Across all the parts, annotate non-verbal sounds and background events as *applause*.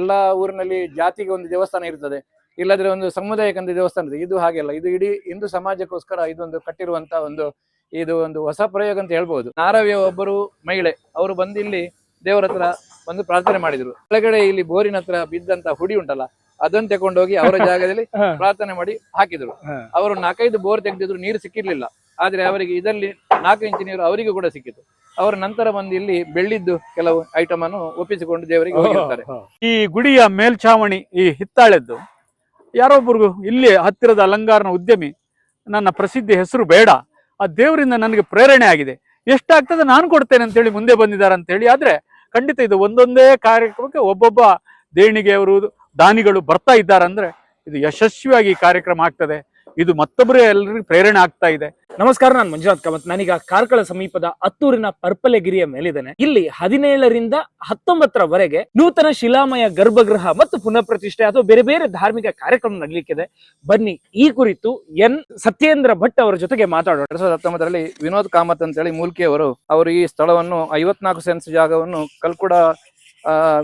ಎಲ್ಲಾ ಊರಿನಲ್ಲಿ ಜಾತಿಗೆ ಒಂದು ದೇವಸ್ಥಾನ ಇರ್ತದೆ. ಇಲ್ಲದ್ರೆ ಒಂದು ಸಮುದಾಯಕ್ಕೆ ಒಂದು ದೇವಸ್ಥಾನ ಇದೆ ಇದು ಹಾಗೆಲ್ಲ ಇದು ಇಡೀ ಹಿಂದೂ ಸಮಾಜಕ್ಕೋಸ್ಕರ ಇದೊಂದು ಕಟ್ಟಿರುವಂತ ಒಂದು ಇದು ಒಂದು ಹೊಸ ಪ್ರಯೋಗ ಅಂತ ಹೇಳ್ಬಹುದು ನಾರವ್ಯ ಒಬ್ಬರು ಮಹಿಳೆ. ಅವರು ಬಂದು ಇಲ್ಲಿ ದೇವರ ಹತ್ರ ಬಂದು ಪ್ರಾರ್ಥನೆ ಮಾಡಿದ್ರು. ಕೆಳಗಡೆ ಇಲ್ಲಿ ಬೋರಿನ ಹತ್ರ ಬಿದ್ದಂತ ಹುಡಿ ಉಂಟಲ್ಲ ಅದನ್ನ ತಗೊಂಡೋಗಿ ಅವರ *laughs* ಜಾಗದಲ್ಲಿ ಪ್ರಾರ್ಥನೆ ಮಾಡಿ ಹಾಕಿದ್ರು. ಅವರು ನಾಲ್ಕೈದು ಬೋರ್ ತೆಗೆದಿದ್ರು ನೀರು ಸಿಕ್ಕಿರ್ಲಿಲ್ಲ. ಆದ್ರೆ ಅವರಿಗೆ ಇದರಲ್ಲಿ ನಾಲ್ಕು ಇಂಚು ನೀರು ಅವರಿಗೂ ಕೂಡ ಸಿಕ್ಕಿತು ಅವರ ನಂತರ ಬಂದು ಇಲ್ಲಿ ಬೆಳ್ಳಿದ್ದು ಕೆಲವು ಐಟಮ್ ಅನ್ನು ಒಪ್ಪಿಸಿಕೊಂಡು ದೇವರಿಗೆ ಹೋಗಿರ್ತಾರೆ. ಈ ಗುಡಿಯ ಮೇಲ್ಛಾವಣಿ ಈ ಹಿತ್ತಾಳೆದ್ದು ಯಾರೊಬ್ಬರಿಗೂ ಇಲ್ಲಿ ಹತ್ತಿರದ ಅಲಂಕಾರನ ಉದ್ಯಮಿ ನನ್ನ ಪ್ರಸಿದ್ಧಿ ಹೆಸರು ಬೇಡ. ಆ ದೇವರಿಂದ ನನಗೆ ಪ್ರೇರಣೆ ಆಗಿದೆ. ಎಷ್ಟಾಗ್ತದೆ ನಾನು ಕೊಡ್ತೇನೆ ಅಂತೇಳಿ ಮುಂದೆ ಬಂದಿದ್ದಾರೆ ಅಂತ ಹೇಳಿ ಆದ್ರೆ ಖಂಡಿತ ಇದು ಒಂದೊಂದೇ ಕಾರ್ಯಕ್ರಮಕ್ಕೆ ಒಬ್ಬೊಬ್ಬ ದೇಣಿಗೆಯವರು ದಾನಿಗಳು ಬರ್ತಾ ಇದ್ದಾರೆ ಅಂದ್ರೆ ಇದು ಯಶಸ್ವಿಯಾಗಿ ಕಾರ್ಯಕ್ರಮ ಆಗ್ತದೆ. ಇದು ಮತ್ತೊಬ್ಬರೇ ಎಲ್ಲರಿಗೂ ಪ್ರೇರಣೆ ಆಗ್ತಾ ಇದೆ. ನಮಸ್ಕಾರ ನಾನು ಮಂಜುನಾಥ್ ಕಾಮತ್. ನಾನೀಗ ಕಾರ್ಕಳ ಸಮೀಪದ ಹತ್ತೂರಿನ ಪರ್ಪಲೆಗಿರಿಯ ಮೇಲಿದ್ದೇನೆ. ಇಲ್ಲಿ ಹದಿನೇಳರಿಂದ ಹತ್ತೊಂಬತ್ತರವರೆಗೆ ನೂತನ ಶಿಲಾಮಯ ಗರ್ಭಗೃಹ ಮತ್ತು ಪುನಃ ಪ್ರತಿಷ್ಠೆ ಅಥವಾ ಬೇರೆ ಬೇರೆ ಧಾರ್ಮಿಕ ಕಾರ್ಯಕ್ರಮ ನಡೀಲಿಕ್ಕಿದೆ. ಬನ್ನಿ ಈ ಕುರಿತು ಎನ್ ಸತ್ಯೇಂದ್ರ ಭಟ್ ಅವರ ಜೊತೆಗೆ ಮಾತಾಡೋಣ. ಎರಡ್ ಸಾವಿರದ ಹತ್ತೊಂಬತ್ತರಲ್ಲಿ ವಿನೋದ್ ಕಾಮತ್ ಅಂತೇಳಿ ಹೇಳಿ ಅವರು ಅವರು ಈ ಸ್ಥಳವನ್ನು ಐವತ್ನಾಲ್ಕು ಸೆನ್ಸ್ ಜಾಗವನ್ನು ಕಲ್ಕುಡ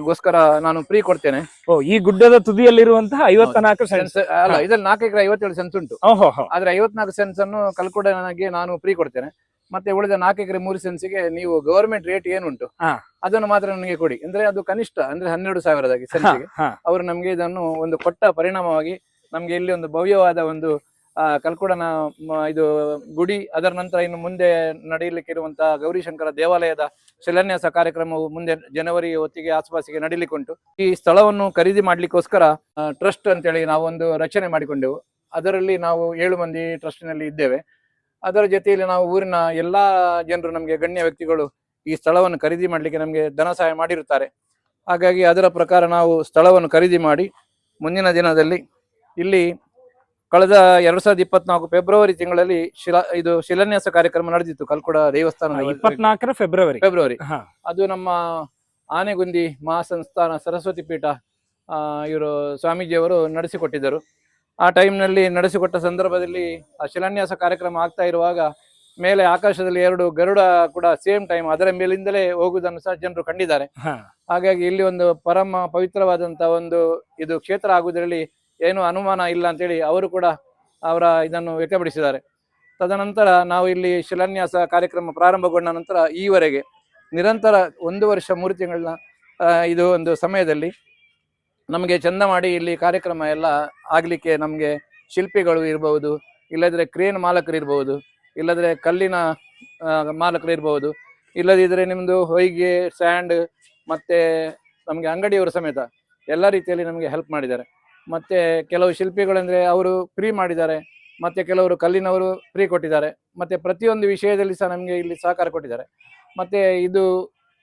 ಗೋಸ್ಕರ ನಾನು ಫ್ರೀ ಕೊಡ್ತೇನೆ. ಓ ಈ ಗುಡ್ಡದ ತುದಿಯಲ್ಲಿರುವಂತಹ ಐವತ್ತ ನಾಲ್ಕು ಸೆನ್ಸ್ ಅಲ್ಲ ಇದ್ರಲ್ಲಿ ನಾಲ್ಕು ಎಕರೆ ಐವತ್ತೇಳು ಸೆನ್ಸ್ ಉಂಟು. ಆದ್ರೆ ಐವತ್ನಾಲ್ಕು ಸೆನ್ಸ್ ಅನ್ನು ಕಲ್ಕುಡನಿಗೆ ನಾನು ಫ್ರೀ ಕೊಡ್ತೇನೆ. ಮತ್ತೆ ಉಳಿದ ನಾಲ್ಕು ಎಕರೆ ಮೂರು ಸೆನ್ಸ್ಗೆ ನೀವು ಗವರ್ಮೆಂಟ್ ರೇಟ್ ಏನುಂಟು. ಅದನ್ನು ಮಾತ್ರ ನನಗೆ ಕೊಡಿ. ಅಂದ್ರೆ ಅದು ಕನಿಷ್ಠ ಅಂದ್ರೆ ಹನ್ನೆರಡು ಸಾವಿರದಾಗಿ ಸೆನ್ಸ್ಗೆ ಅವರು ನಮ್ಗೆ ಇದನ್ನು ಒಂದು ಕೊಟ್ಟ ಪರಿಣಾಮವಾಗಿ ನಮ್ಗೆ ಇಲ್ಲಿ ಒಂದು ಭವ್ಯವಾದ ಒಂದು ಆ, ಕಲ್ಕುಡನ ಇದು ಗುಡಿ ಅದರ ನಂತರ ಇನ್ನು ಮುಂದೆ ನಡೆಯಲಿಕ್ಕೆ ಇರುವಂತಹ ಗೌರಿಶಂಕರ ದೇವಾಲಯದ ಶಿಲಾನ್ಯಾಸ ಕಾರ್ಯಕ್ರಮವು ಮುಂದೆ ಜನವರಿ ಹೊತ್ತಿಗೆ ಆಸುಪಾಸಿಗೆ ನಡೀಲಿಕ್ಕೆ ಈ ಸ್ಥಳವನ್ನು ಖರೀದಿ ಮಾಡಲಿಕ್ಕೋಸ್ಕರ ಟ್ರಸ್ಟ್ ಅಂತೇಳಿ ನಾವು ಒಂದು ರಚನೆ ಮಾಡಿಕೊಂಡೆವು. ಅದರಲ್ಲಿ ನಾವು ಏಳು ಮಂದಿ ಟ್ರಸ್ಟ್ನಲ್ಲಿ ಇದ್ದೇವೆ. ಅದರ ಜೊತೆಯಲ್ಲಿ ನಾವು ಊರಿನ ಎಲ್ಲಾ ಜನರು ನಮಗೆ ಗಣ್ಯ ವ್ಯಕ್ತಿಗಳು ಈ ಸ್ಥಳವನ್ನು ಖರೀದಿ ಮಾಡಲಿಕ್ಕೆ ನಮಗೆ ಧನ ಸಹಾಯ ಮಾಡಿರುತ್ತಾರೆ. ಹಾಗಾಗಿ ಅದರ ಪ್ರಕಾರ ನಾವು ಸ್ಥಳವನ್ನು ಖರೀದಿ ಮಾಡಿ ಮುಂದಿನ ದಿನದಲ್ಲಿ ಇಲ್ಲಿ ಕಳೆದ ಎರಡ್ ಸಾವಿರದ ಇಪ್ಪತ್ನಾಲ್ಕು ಫೆಬ್ರವರಿ ತಿಂಗಳಲ್ಲಿ ಶಿಲಾ ಇದು ಶಿಲಾನ್ಯಾಸ ಕಾರ್ಯಕ್ರಮ ನಡೆದಿತ್ತು ಕಲ್ಕುಡ ದೇವಸ್ಥಾನ ಇಪ್ಪತ್ನಾಲ್ಕರ ಫೆಬ್ರವರಿ. ಫೆಬ್ರವರಿ. ಅದು ನಮ್ಮ ಆನೆಗುಂದಿ ಮಹಾಸಂಸ್ಥಾನ ಸರಸ್ವತಿ ಪೀಠ ಇವರು ಸ್ವಾಮೀಜಿಯವರು ನಡೆಸಿಕೊಟ್ಟಿದ್ದರು. ಆ ಟೈಮ್ನಲ್ಲಿ ನಡೆಸಿಕೊಟ್ಟ ಸಂದರ್ಭದಲ್ಲಿ ಆ ಶಿಲಾನ್ಯಾಸ ಕಾರ್ಯಕ್ರಮ ಆಗ್ತಾ ಇರುವಾಗ ಮೇಲೆ ಆಕಾಶದಲ್ಲಿ ಎರಡು ಗರುಡ ಕೂಡ ಸೇಮ್ ಟೈಮ್ ಅದರ ಮೇಲಿಂದಲೇ ಹೋಗುವುದನ್ನು ಸಹ ಜನರು ಕಂಡಿದ್ದಾರೆ. ಹಾಗಾಗಿ ಇಲ್ಲಿ ಒಂದು ಪರಮ ಪವಿತ್ರವಾದಂತಹ ಒಂದು ಇದು ಕ್ಷೇತ್ರ ಆಗುವುದರಲ್ಲಿ ಏನು ಅನುಮಾನ ಇಲ್ಲ ಅಂತೇಳಿ ಅವರು ಕೂಡ ಅವರ ಇದನ್ನು ವ್ಯಕ್ತಪಡಿಸಿದ್ದಾರೆ. ತದನಂತರ ನಾವು ಇಲ್ಲಿ ಶಿಲಾನ್ಯಾಸ ಕಾರ್ಯಕ್ರಮ ಪ್ರಾರಂಭಗೊಂಡ ನಂತರ ಈವರೆಗೆ ನಿರಂತರ ಒಂದು ವರ್ಷ ಮೂರು ತಿಂಗಳ ಇದು ಒಂದು ಸಮಯದಲ್ಲಿ ನಮಗೆ ಚಂದ ಮಾಡಿ ಇಲ್ಲಿ ಕಾರ್ಯಕ್ರಮ ಎಲ್ಲ ಆಗಲಿಕ್ಕೆ ನಮಗೆ ಶಿಲ್ಪಿಗಳು ಇರಬಹುದು ಇಲ್ಲದ್ರೆ ಕ್ರೇನ್ ಮಾಲಕರು ಇರಬಹುದು ಇಲ್ಲದ್ರೆ ಕಲ್ಲಿನ ಮಾಲಕರು ಇರಬಹುದು ಇಲ್ಲದಿದ್ದರೆ ನಿಮ್ಮದು ಹೊಯ್ಗೆ, ಸ್ಯಾಂಡ್ ಮತ್ತು ನಮಗೆ ಅಂಗಡಿಯವರು ಸಮೇತ ಎಲ್ಲ ರೀತಿಯಲ್ಲಿ ನಮಗೆ ಹೆಲ್ಪ್ ಮಾಡಿದ್ದಾರೆ. ಮತ್ತೆ ಕೆಲವು ಶಿಲ್ಪಿಗಳಂದ್ರೆ ಅವರು ಫ್ರೀ ಮಾಡಿದ್ದಾರೆ ಮತ್ತೆ ಕೆಲವರು ಕಲ್ಲಿನವರು ಫ್ರೀ ಕೊಟ್ಟಿದ್ದಾರೆ ಮತ್ತೆ ಪ್ರತಿಯೊಂದು ವಿಷಯದಲ್ಲಿ ಸಹ ನಮಗೆ ಇಲ್ಲಿ ಸಹಕಾರ ಕೊಟ್ಟಿದ್ದಾರೆ. ಮತ್ತೆ ಇದು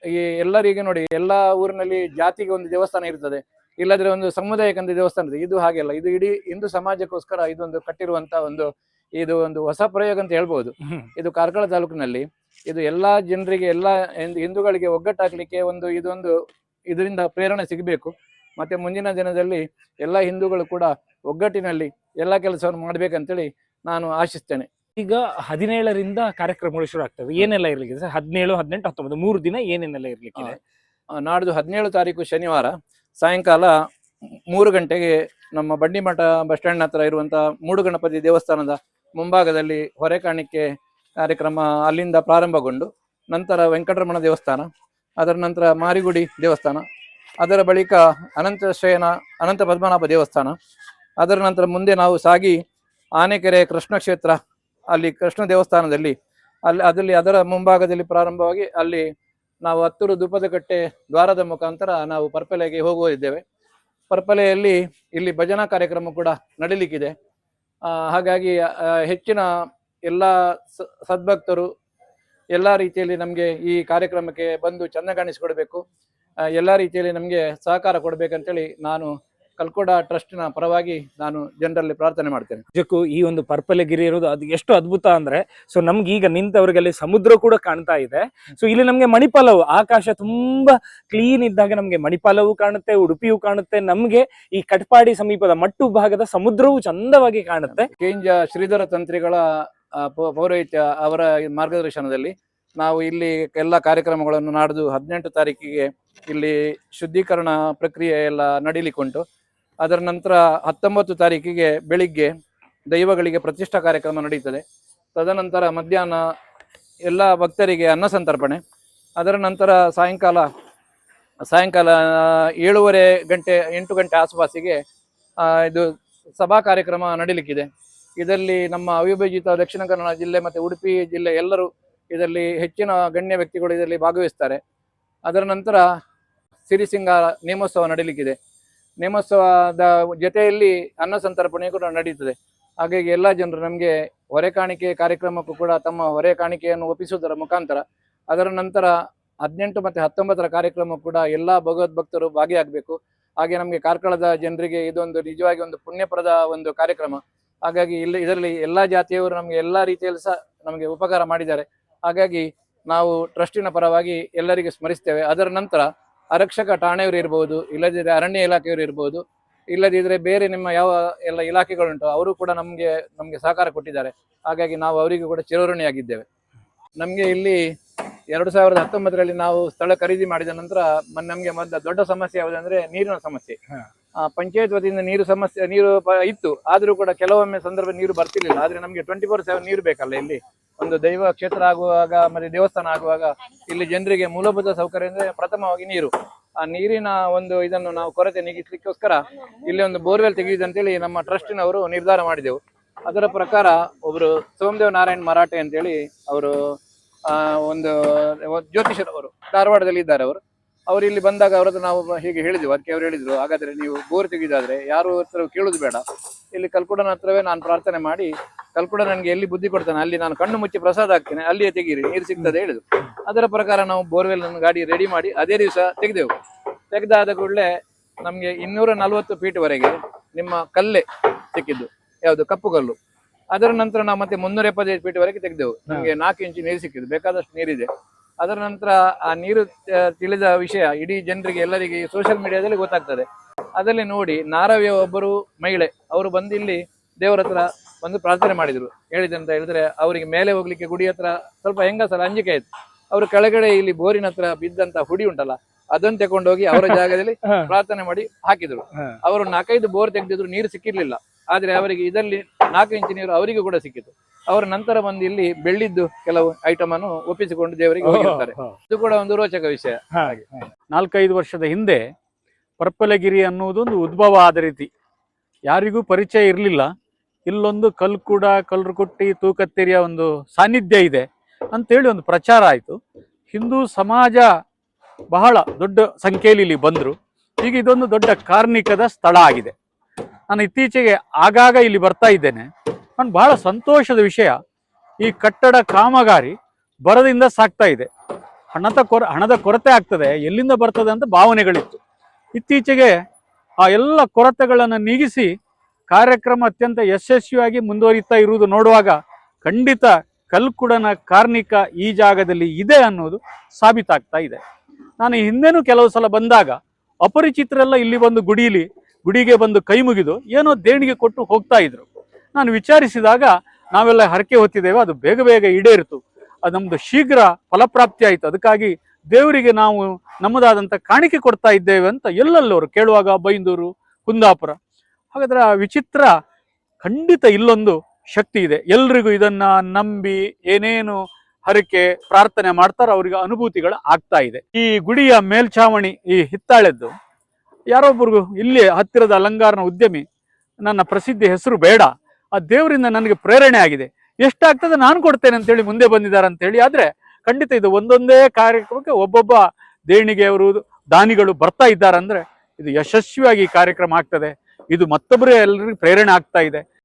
ಈ ಎಲ್ಲರಿಗೆ ನೋಡಿ ಎಲ್ಲ ಊರಿನಲ್ಲಿ ಜಾತಿಗೆ ಒಂದು ದೇವಸ್ಥಾನ ಇರ್ತದೆ ಇಲ್ಲದ್ರೆ ಒಂದು ಸಮುದಾಯಕ್ಕೆ ಒಂದು ದೇವಸ್ಥಾನ ಇದೆ ಇದು ಹಾಗೆಲ್ಲ ಇದು ಇಡೀ ಹಿಂದೂ ಸಮಾಜಕ್ಕೋಸ್ಕರ ಇದೊಂದು ಕಟ್ಟಿರುವಂತ ಒಂದು ಇದು ಒಂದು ಹೊಸ ಪ್ರಯೋಗ ಅಂತ ಹೇಳ್ಬೋದು. ಇದು ಕಾರ್ಕಳ ತಾಲೂಕಿನಲ್ಲಿ ಇದು ಎಲ್ಲಾ ಜನರಿಗೆ ಎಲ್ಲಾ ಹಿಂದ್- ಹಿಂದೂಗಳಿಗೆ ಒಗ್ಗಟ್ಟಾಗ್ಲಿಕ್ಕೆ ಒಂದು ಇದೊಂದು ಇದರಿಂದ ಪ್ರೇರಣೆ ಸಿಗಬೇಕು. ಮತ್ತೆ ಮುಂದಿನ ದಿನದಲ್ಲಿ ಎಲ್ಲ ಹಿಂದೂಗಳು ಕೂಡ ಒಗ್ಗಟ್ಟಿನಲ್ಲಿ ಎಲ್ಲ ಕೆಲಸವನ್ನು ಮಾಡಬೇಕಂತೇಳಿ ನಾನು ಆಶಿಸ್ತೇನೆ. ಈಗ ಹದಿನೇಳರಿಂದ ಕಾರ್ಯಕ್ರಮಗಳು ಶುರು ಆಗ್ತವೆ. ಏನೆಲ್ಲ ಇರ್ಲಿಕ್ಕೆ ಸರ್? ಹದಿನೇಳು ಹದಿನೆಂಟು ಹತ್ತೊಂಬತ್ತು ಮೂರು ದಿನ ಏನೇನೆಲ್ಲ ಇರ್ಲಿಕ್ಕೆ ನಾಡ್ದು ಹದಿನೇಳು ತಾರೀಕು ಶನಿವಾರ ಸಾಯಂಕಾಲ ಮೂರು ಗಂಟೆಗೆ ನಮ್ಮ ಬಂಡಿಮಠ ಬಸ್ ಸ್ಟ್ಯಾಂಡ್ ಹತ್ರ ಇರುವಂತ ಮೂಡು ಗಣಪತಿ ದೇವಸ್ಥಾನದ ಮುಂಭಾಗದಲ್ಲಿ ಹೊರೆ ಕಾಣಿಕೆ ಕಾರ್ಯಕ್ರಮ ಅಲ್ಲಿಂದ ಪ್ರಾರಂಭಗೊಂಡು ನಂತರ ವೆಂಕಟರಮಣ ದೇವಸ್ಥಾನ ಅದರ ನಂತರ ಮಾರಿಗುಡಿ ದೇವಸ್ಥಾನ ಅದರ ಬಳಿಕ ಅನಂತ ಶಯನ ಅನಂತ ಪದ್ಮನಾಭ ದೇವಸ್ಥಾನ. ಅದರ ನಂತರ ಮುಂದೆ ನಾವು ಸಾಗಿ ಆನೆಕೆರೆ ಕೃಷ್ಣ ಕ್ಷೇತ್ರ, ಅಲ್ಲಿ ಕೃಷ್ಣ ದೇವಸ್ಥಾನದಲ್ಲಿ, ಅಲ್ಲಿ ಅದರಲ್ಲಿ ಅದರ ಮುಂಭಾಗದಲ್ಲಿ ಪ್ರಾರಂಭವಾಗಿ ಅಲ್ಲಿ ನಾವು ಹತ್ತೂರು ದೂಪದ ಕಟ್ಟೆ ದ್ವಾರದ ಮುಖಾಂತರ ನಾವು ಪರ್ಪಲೆಗೆ ಹೋಗುವಿದ್ದೇವೆ ಪರ್ಪಲೆಯಲ್ಲಿ ಇಲ್ಲಿ ಭಜನಾ ಕಾರ್ಯಕ್ರಮ ಕೂಡ ನಡೀಲಿಕ್ಕಿದೆ. ಹಾಗಾಗಿ ಹೆಚ್ಚಿನ ಎಲ್ಲ ಸದ್ಭಕ್ತರು ಎಲ್ಲ ರೀತಿಯಲ್ಲಿ ನಮಗೆ ಈ ಕಾರ್ಯಕ್ರಮಕ್ಕೆ ಬಂದು ಚೆಂದ ಕಾಣಿಸಿಕೊಡ್ಬೇಕು. ಎಲ್ಲ ರೀತಿಯಲ್ಲಿ ನಮಗೆ ಸಹಕಾರ ಕೊಡಬೇಕಂತೇಳಿ ನಾನು ಕಲ್ಕೋಡ ಟ್ರಸ್ಟ್ನ ಪರವಾಗಿ ನಾನು ಜನರಲ್ಲಿ ಪ್ರಾರ್ಥನೆ ಮಾಡ್ತೇನೆ. ನಿಜಕ್ಕೂ ಈ ಒಂದು ಪರ್ಪಲೆಗಿರಿ ಇರೋದು ಅದು ಎಷ್ಟು ಅದ್ಭುತ ಅಂದ್ರೆ ಸೊ ನಮ್ಗೆ ಈಗ ನಿಂತವ್ರಿಗೆ ಅಲ್ಲಿ ಸಮುದ್ರ ಕೂಡ ಕಾಣ್ತಾ ಇದೆ. ಸೊ ಇಲ್ಲಿ ನಮ್ಗೆ ಮಣಿಪಾಲವು ಆಕಾಶ ತುಂಬಾ ಕ್ಲೀನ್ ಇದ್ದಾಗ ನಮ್ಗೆ ಮಣಿಪಾಲವು ಕಾಣುತ್ತೆ ಉಡುಪಿಯು ಕಾಣುತ್ತೆ ನಮ್ಗೆ ಈ ಕಟ್ಪಾಡಿ ಸಮೀಪದ ಮಟ್ಟು ಭಾಗದ ಸಮುದ್ರವು ಚಂದವಾಗಿ ಕಾಣುತ್ತೆ. ಕೇಂದ್ರ ಶ್ರೀಧರ ತಂತ್ರಿಗಳ ಪೌರೋಹಿತ್ಯ ಅವರ ಮಾರ್ಗದರ್ಶನದಲ್ಲಿ ನಾವು ಇಲ್ಲಿ ಎಲ್ಲ ಕಾರ್ಯಕ್ರಮಗಳನ್ನು ನಾಡ್ದು ಹದಿನೆಂಟು ತಾರೀಕಿಗೆ ಇಲ್ಲಿ ಶುದ್ಧೀಕರಣ ಪ್ರಕ್ರಿಯೆ ಎಲ್ಲ ನಡೀಲಿಕ್ಕುಂಟು. ಅದರ ನಂತರ ಹತ್ತೊಂಬತ್ತು ತಾರೀಕಿಗೆ ಬೆಳಿಗ್ಗೆ ದೈವಗಳಿಗೆ ಪ್ರತಿಷ್ಠಾ ಕಾರ್ಯಕ್ರಮ ನಡೀತದೆ. ತದನಂತರ ಮಧ್ಯಾಹ್ನ ಎಲ್ಲ ಭಕ್ತರಿಗೆ ಅನ್ನ ಸಂತರ್ಪಣೆ. ಅದರ ನಂತರ ಸಾಯಂಕಾಲ ಸಾಯಂಕಾಲ ಏಳುವರೆ ಗಂಟೆ, ಎಂಟು ಗಂಟೆ ಆಸುಪಾಸಿಗೆ ಇದು ಸಭಾ ಕಾರ್ಯಕ್ರಮ ನಡೀಲಿಕ್ಕಿದೆ. ಇದರಲ್ಲಿ ನಮ್ಮ ಅವಿಭಜಿತ ದಕ್ಷಿಣ ಕನ್ನಡ ಜಿಲ್ಲೆ ಮತ್ತು ಉಡುಪಿ ಜಿಲ್ಲೆ ಎಲ್ಲರೂ ಇದರಲ್ಲಿ ಹೆಚ್ಚಿನ ಗಣ್ಯ ವ್ಯಕ್ತಿಗಳು ಇದರಲ್ಲಿ ಭಾಗವಹಿಸ್ತಾರೆ. ಅದರ ನಂತರ ಸಿರಿಸಿಂಗ ನೇಮೋತ್ಸವ ನಡೀಲಿಕ್ಕಿದೆ. ನೇಮೋತ್ಸವದ ಜೊತೆಯಲ್ಲಿ ಅನ್ನ ಸಂತರ್ಪಣೆ ಕೂಡ ನಡೆಯುತ್ತದೆ ಹಾಗಾಗಿ ಎಲ್ಲ ಜನರು ನಮಗೆ ಹೊರೆ ಕಾಣಿಕೆ ಕಾರ್ಯಕ್ರಮಕ್ಕೂ ಕೂಡ ತಮ್ಮ ಹೊರೆ ಕಾಣಿಕೆಯನ್ನು ಒಪ್ಪಿಸುವುದರ ಮುಖಾಂತರ ಅದರ ನಂತರ ಹದಿನೆಂಟು ಮತ್ತು ಹತ್ತೊಂಬತ್ತರ ಕಾರ್ಯಕ್ರಮ ಕೂಡ ಎಲ್ಲ ಭಗವದ್ಭಕ್ತರು ಭಾಗಿಯಾಗಬೇಕು. ಹಾಗೆ ನಮಗೆ ಕಾರ್ಕಳದ ಜನರಿಗೆ ಇದೊಂದು ನಿಜವಾಗಿ ಒಂದು ಪುಣ್ಯಪ್ರದ ಒಂದು ಕಾರ್ಯಕ್ರಮ. ಹಾಗಾಗಿ ಇಲ್ಲಿ ಇದರಲ್ಲಿ ಎಲ್ಲ ಜಾತಿಯವರು ನಮಗೆ ಎಲ್ಲ ರೀತಿಯಲ್ಲಿ ಸಹ ನಮಗೆ ಉಪಕಾರ ಮಾಡಿದ್ದಾರೆ. ಹಾಗಾಗಿ ನಾವು ಟ್ರಸ್ಟಿನ ಪರವಾಗಿ ಎಲ್ಲರಿಗೆ ಸ್ಮರಿಸ್ತೇವೆ. ಅದರ ನಂತರ ಆರಕ್ಷಕ ಠಾಣೆಯವರು ಇರ್ಬೋದು ಇಲ್ಲದಿದ್ದರೆ ಅರಣ್ಯ ಇಲಾಖೆಯವರು ಇರ್ಬೋದು ಇಲ್ಲದಿದ್ದರೆ ಬೇರೆ ನಿಮ್ಮ ಯಾವ ಎಲ್ಲ ಇಲಾಖೆಗಳುಂಟು ಅವರು ಕೂಡ ನಮಗೆ ನಮಗೆ ಸಹಕಾರ ಕೊಟ್ಟಿದ್ದಾರೆ. ಹಾಗಾಗಿ ನಾವು ಅವರಿಗೂ ಕೂಡ ಚಿರಋಣಿಯಾಗಿದ್ದೇವೆ. ನಮಗೆ ಇಲ್ಲಿ ಎರಡು ಸಾವಿರದ ಹತ್ತೊಂಬತ್ತರಲ್ಲಿ ನಾವು ಸ್ಥಳ ಖರೀದಿ ಮಾಡಿದ ನಂತರ ನಮಗೆ ಮೊದಲ ದೊಡ್ಡ ಸಮಸ್ಯೆ ಯಾವುದಂದ್ರೆ ನೀರಿನ ಸಮಸ್ಯೆ. ಪಂಚಾಯತ್ ವತಿಯಿಂದ ನೀರು ಸಮಸ್ಯೆ ನೀರು ಇತ್ತು. ಆದರೂ ಕೂಡ ಕೆಲವೊಮ್ಮೆ ಸಂದರ್ಭ ನೀರು ಬರ್ತಿರ್ಲಿಲ್ಲ. ಆದ್ರೆ ನಮಗೆ ಟ್ವೆಂಟಿ ಫೋರ್ ಸೆವೆನ್ ನೀರು ಬೇಕಲ್ಲ ಇಲ್ಲಿ. ಒಂದು ದೈವ ಕ್ಷೇತ್ರ ಆಗುವಾಗ ಮತ್ತೆ ದೇವಸ್ಥಾನ ಆಗುವಾಗ ಇಲ್ಲಿ ಜನರಿಗೆ ಮೂಲಭೂತ ಸೌಕರ್ಯ ಅಂದ್ರೆ ಪ್ರಥಮವಾಗಿ ನೀರು. ಆ ನೀರಿನ ಒಂದು ಇದನ್ನು ನಾವು ಕೊರತೆ ನೀಗಿಸ್ಲಿಕ್ಕೋಸ್ಕರ ಇಲ್ಲಿ ಒಂದು ಬೋರ್ವೆಲ್ ತೆಗೆಯುವುದಂತೇಳಿ ನಮ್ಮ ಟ್ರಸ್ಟಿನವರು ನಿರ್ಧಾರ ಮಾಡಿದೆವು. ಅದರ ಪ್ರಕಾರ ಒಬ್ರು ಸೋಮದೇವ್ ನಾರಾಯಣ್ ಮರಾಠೆ ಅಂತೇಳಿ ಅವರು ಒಂದು ಜ್ಯೋತಿಷರವರು ಧಾರವಾಡದಲ್ಲಿ ಇದ್ದಾರೆ ಅವರು. ಅವರು ಇಲ್ಲಿ ಬಂದಾಗ ಅವ್ರ ಹತ್ರ ನಾವು ಹೀಗೆ ಹೇಳಿದ್ವಿ ಅದಕ್ಕೆ ಅವ್ರು ಹೇಳಿದ್ರು. ಹಾಗಾದ್ರೆ ನೀವು ಬೋರ್ ತೆಗೆದಾದ್ರೆ ಯಾರು ಹತ್ರ ಕೇಳುದು ಬೇಡ. ಇಲ್ಲಿ ಕಲ್ಕುಡನ ಹತ್ರವೇ ನಾನು ಪ್ರಾರ್ಥನೆ ಮಾಡಿ, ಕಲ್ಕುಡ ನನಗೆ ಎಲ್ಲಿ ಬುದ್ಧಿ ಕೊಡ್ತಾನೆ, ಅಲ್ಲಿ ನಾನು ಕಣ್ಣು ಮುಚ್ಚಿ ಪ್ರಸಾದ ಹಾಕ್ತೇನೆ, ಅಲ್ಲಿಯೇ ತೆಗೀರಿ, ನೀರು ಸಿಗ್ತದೆ ಹೇಳಿದ್ರು. ಅದರ ಪ್ರಕಾರ ನಾವು ಬೋರ್ವೆಲ್ ನನ್ನ ಗಾಡಿ ರೆಡಿ ಮಾಡಿ ಅದೇ ದಿವಸ ತೆಗೆದೆವು. ತೆಗೆದಾದ ಕೂಡಲೇ ನಮಗೆ ಇನ್ನೂರ ನಲವತ್ತು ಫೀಟ್ವರೆಗೆ ನಿಮ್ಮ ಕಲ್ಲೇ ಸಿಕ್ಕಿದ್ದು, ಯಾವುದು ಕಪ್ಪು ಕಲ್ಲು. ಅದರ ನಂತರ ನಾವು ಮತ್ತೆ ಮುನ್ನೂರ ಎಪ್ಪತ್ತೈದು ಫೀಟ್ವರೆಗೆ ತೆಗೆದೆವು. ನಮಗೆ ನಾಲ್ಕು ಇಂಚು ನೀರು ಸಿಕ್ಕಿದ್ದು, ಬೇಕಾದಷ್ಟು ನೀರಿದೆ. ಅದರ ನಂತರ ಆ ನೀರು ತಿಳಿದ ವಿಷಯ ಇಡೀ ಜನರಿಗೆ ಎಲ್ಲರಿಗೆ ಸೋಷಿಯಲ್ ಮೀಡಿಯಾದಲ್ಲಿ ಗೊತ್ತಾಗ್ತದೆ. ಅದರಲ್ಲಿ ನೋಡಿ ನಾರವ್ಯ ಒಬ್ಬರು ಮಹಿಳೆ ಅವರು ಬಂದು ಇಲ್ಲಿ ದೇವರ ಹತ್ರ ಬಂದು ಪ್ರಾರ್ಥನೆ ಮಾಡಿದ್ರು. ಹೇಳಿದಂತ ಹೇಳಿದ್ರೆ ಅವರಿಗೆ ಮೇಲೆ ಹೋಗ್ಲಿಕ್ಕೆ ಗುಡಿ ಹತ್ರ ಸ್ವಲ್ಪ ಹೆಂಗಸಲ್ಲ ಅಂಜಿಕೆ ಆಯ್ತು. ಅವರು ಕೆಳಗಡೆ ಇಲ್ಲಿ ಬೋರಿನ ಹತ್ರ ಬಿದ್ದಂತ ಹುಡಿ ಉಂಟಲ್ಲ ಅದನ್ನು ತಗೊಂಡೋಗಿ ಅವರ *laughs* ಜಾಗದಲ್ಲಿ ಪ್ರಾರ್ಥನೆ ಮಾಡಿ ಹಾಕಿದ್ರು. ಅವರು ನಾಲ್ಕೈದು ಬೋರ್ ತೆಗೆದಿದ್ರು ನೀರು ಸಿಕ್ಕಿರ್ಲಿಲ್ಲ. ಆದ್ರೆ ಅವರಿಗೆ ಇದರಲ್ಲಿ ನಾಲ್ಕು ಇಂಚು ನೀರು ಅವರಿಗೂ ಕೂಡ ಸಿಕ್ಕಿತು. ಅವರ ನಂತರ ಬಂದು ಇಲ್ಲಿ ಬೆಳ್ಳಿದ್ದು ಕೆಲವು ಐಟಮ್ ಅನ್ನು ಒಪ್ಪಿಸಿಕೊಂಡು ದೇವರಿಗೆ ಹೋಗಿರ್ತಾರೆ ಇದು ಕೂಡ ಒಂದು ರೋಚಕ ವಿಷಯ. ಹಾಗೆ. ನಾಲ್ಕೈದು ವರ್ಷದ ಹಿಂದೆ ಪರ್ಪಲಗಿರಿ ಅನ್ನುವುದು ಒಂದು ಉದ್ಭವ ಆದ ರೀತಿ. ಯಾರಿಗೂ ಪರಿಚಯ ಇರಲಿಲ್ಲ. ಇಲ್ಲೊಂದು ಕಲ್ಕುಡ ಕಲ್ರುಕುಟ್ಟಿ ತೂಕತ್ತೇರಿಯ ಒಂದು ಸಾನ್ನಿಧ್ಯ ಇದೆ ಅಂತೇಳಿ ಒಂದು ಪ್ರಚಾರ ಆಯಿತು. ಹಿಂದೂ ಸಮಾಜ ಬಹಳ ದೊಡ್ಡ ಸಂಖ್ಯೆಯಲ್ಲಿ ಇಲ್ಲಿ ಬಂದರು. ಈಗ ಇದೊಂದು ದೊಡ್ಡ ಕಾರ್ಮಿಕದ ಸ್ಥಳ ಆಗಿದೆ. ನಾನು ಇತ್ತೀಚೆಗೆ ಆಗಾಗ ಇಲ್ಲಿ ಬರ್ತಾ ಇದ್ದೇನೆ. ನಾನು ಬಹಳ ಸಂತೋಷದ ವಿಷಯ. ಈ ಕಟ್ಟಡ ಕಾಮಗಾರಿ ಬರದಿಂದ ಸಾಗ್ತಾ ಇದೆ. ಹಣದ ಕೊರ, ಹಣದ ಕೊರತೆ ಆಗ್ತದೆ. ಎಲ್ಲಿಂದ ಬರ್ತದೆ ಅಂತ ಭಾವನೆಗಳಿತ್ತು. ಇತ್ತೀಚೆಗೆ ಆ ಎಲ್ಲ ಕೊರತೆಗಳನ್ನು ನೀಗಿಸಿ ಕಾರ್ಯಕ್ರಮ ಅತ್ಯಂತ ಯಶಸ್ವಿಯಾಗಿ ಮುಂದುವರಿತಾ ಇರುವುದು ನೋಡುವಾಗ ಖಂಡಿತ ಕಲ್ಕುಡನ ಕಾರ್ಣಿಕ ಈ ಜಾಗದಲ್ಲಿ ಇದೆ ಅನ್ನೋದು ಸಾಬೀತಾಗ್ತಾ ಇದೆ. ನಾನು ಹಿಂದೆನೂ ಕೆಲವು ಸಲ ಬಂದಾಗ ಅಪರಿಚಿತರೆಲ್ಲ ಇಲ್ಲಿ ಬಂದು ಗುಡಿಲಿ, ಗುಡಿಗೆ ಬಂದು ಕೈ ಮುಗಿದು ಏನೋ ದೇಣಿಗೆ ಕೊಟ್ಟು ಹೋಗ್ತಾ ಇದ್ರು. ನಾನು ವಿಚಾರಿಸಿದಾಗ ನಾವೆಲ್ಲ ಹರಕೆ ಹೊತ್ತಿದ್ದೇವೆ. ಅದು ಬೇಗ ಬೇಗ ಈಡೇರಿತು. ಅದು ನಮ್ದು ಶೀಘ್ರ ಫಲಪ್ರಾಪ್ತಿ ಆಯಿತು. ಅದಕ್ಕಾಗಿ ದೇವರಿಗೆ ನಾವು ನಮ್ಮದಾದಂಥ ಕಾಣಿಕೆ ಕೊಡ್ತಾ ಇದ್ದೇವೆ ಅಂತ ಎಲ್ಲೆಲ್ಲವರು ಕೇಳುವಾಗ ಬೈಂದೂರು, ಕುಂದಾಪುರ. ಹಾಗಾದ್ರೆ ಆ ವಿಚಿತ್ರ ಖಂಡಿತ ಇಲ್ಲೊಂದು ಶಕ್ತಿ ಇದೆ. ಎಲ್ರಿಗೂ ಇದನ್ನ ನಂಬಿ ಏನೇನು ಹರಕೆ ಪ್ರಾರ್ಥನೆ ಮಾಡ್ತಾರೋ ಅವರಿಗೆ ಅನುಭೂತಿಗಳು ಆಗ್ತಾ ಇದೆ. ಈ ಗುಡಿಯ ಮೇಲ್ಛಾವಣಿ, ಈ ಹಿತ್ತಾಳೆದ್ದು ಯಾರೊಬ್ಬರಿಗೂ ಇಲ್ಲಿ ಹತ್ತಿರದ ಅಲಂಕಾರನ ಉದ್ಯಮಿ, ನನ್ನ ಪ್ರಸಿದ್ಧಿ ಹೆಸರು ಬೇಡ. ಆ ದೇವರಿಂದ ನನಗೆ ಪ್ರೇರಣೆ ಆಗಿದೆ. ಎಷ್ಟಾಗ್ತದೆ ನಾನು ಕೊಡ್ತೇನೆ ಅಂತೇಳಿ ಮುಂದೆ ಬಂದಿದ್ದಾರೆ ಅಂತೇಳಿ. ಆದ್ರೆ ಖಂಡಿತ ಇದು ಒಂದೊಂದೇ ಕಾರ್ಯಕ್ರಮಕ್ಕೆ ಒಬ್ಬೊಬ್ಬ ದೇಣಿಗೆಯವರು ದಾನಿಗಳು ಬರ್ತಾ ಇದ್ದಾರೆ ಅಂದ್ರೆ ಇದು ಯಶಸ್ವಿಯಾಗಿ ಕಾರ್ಯಕ್ರಮ ಆಗ್ತದೆ. ಇದು ಮತ್ತೊಬ್ಬರೇ ಎಲ್ಲರಿಗೂ ಪ್ರೇರಣೆ ಆಗ್ತಾ ಇದೆ.